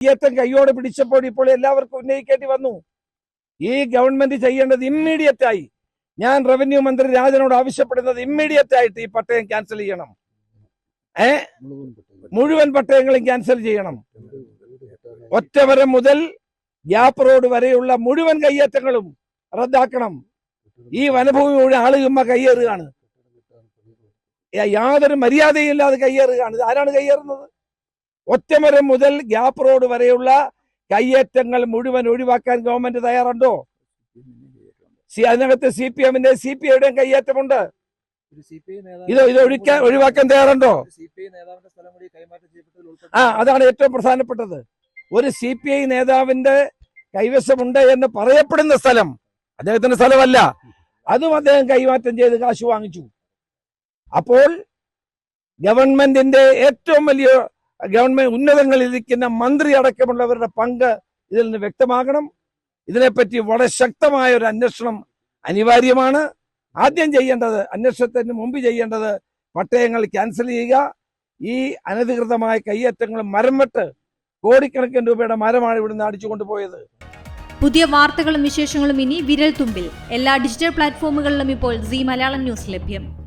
കയ്യേറ്റം കയ്യോടെ പിടിച്ചപ്പോൾ ഇപ്പോൾ എല്ലാവർക്കും ഉന്നയിക്കേണ്ടി വന്നു. ഈ ഗവൺമെന്റ് ചെയ്യേണ്ടത് ഇമ്മീഡിയറ്റ് ആയി. ഞാൻ റവന്യൂ മന്ത്രി രാജനോട് ആവശ്യപ്പെടുന്നത് ഇമ്മീഡിയറ്റ് ആയിട്ട് ഈ പട്ടയം ക്യാൻസൽ ചെയ്യണം. ഏ? മുഴുവൻ പട്ടയങ്ങളും ക്യാൻസൽ ചെയ്യണം. ഒറ്റവരം മുതൽ ഗ്യാപ്പ് റോഡ് വരെയുള്ള മുഴുവൻ കയ്യേറ്റങ്ങളും റദ്ദാക്കണം. ഈ വനഭൂമി മുഴുവൻ ആളുകമ്മ കയ്യേറുകയാണ്. യാതൊരു മര്യാദയും ഇല്ലാതെ കയ്യേറുകയാണ്. ഇത് ആരാണ് കയ്യേറുന്നത്? ഒറ്റമരം മുതൽ ഗ്യാപ്പ് റോഡ് വരെയുള്ള കയ്യേറ്റങ്ങൾ മുഴുവൻ ഒഴിവാക്കാൻ ഗവൺമെന്റ് തയ്യാറുണ്ടോ? സി അതിനകത്ത് സി പി എമ്മിന്റെ സി പി ഐയുടെയും കയ്യേറ്റമുണ്ട്. ഇത് ഇത് ഒഴിക്കാൻ ഒഴിവാക്കാൻ തയ്യാറുണ്ടോ? ആ അതാണ് ഏറ്റവും പ്രധാനപ്പെട്ടത്. ഒരു സി പി ഐ നേതാവിന്റെ കൈവശമുണ്ട് എന്ന് പറയപ്പെടുന്ന സ്ഥലം അദ്ദേഹത്തിന്റെ സ്ഥലമല്ല. അതും അദ്ദേഹം കൈമാറ്റം ചെയ്ത് കാശ് വാങ്ങിച്ചു. അപ്പോൾ ഗവൺമെന്റിന്റെ ഏറ്റവും വലിയ ഗവൺമെന്റ് ഉന്നതങ്ങളിൽ ഇരിക്കുന്ന മന്ത്രി അടക്കമുള്ളവരുടെ പങ്ക് ഇതിൽ നിന്ന് വ്യക്തമാകണം. ഇതിനെപ്പറ്റി വളരെ ശക്തമായ ഒരു അന്വേഷണം അനിവാര്യമാണ്. ആദ്യം ചെയ്യേണ്ടത് അന്വേഷണത്തിന് മുമ്പ് ചെയ്യേണ്ടത് പട്ടയങ്ങൾ ക്യാൻസൽ ചെയ്യുക. ഈ അനധികൃതമായ കയ്യേറ്റങ്ങൾ മരം വെട്ട് കോടിക്കണക്കിന് രൂപയുടെ മരമാണ് ഇവിടുന്ന് അടിച്ചു കൊണ്ടുപോയത് പുതിയ വാർത്തകളും വിശേഷങ്ങളും ഇനി വിരൽ തുമ്പിൽ എല്ലാ ഡിജിറ്റൽ പ്ലാറ്റ്ഫോമുകളിലും ഇപ്പോൾ സി മലയാളം ന്യൂസ് ലഭ്യം.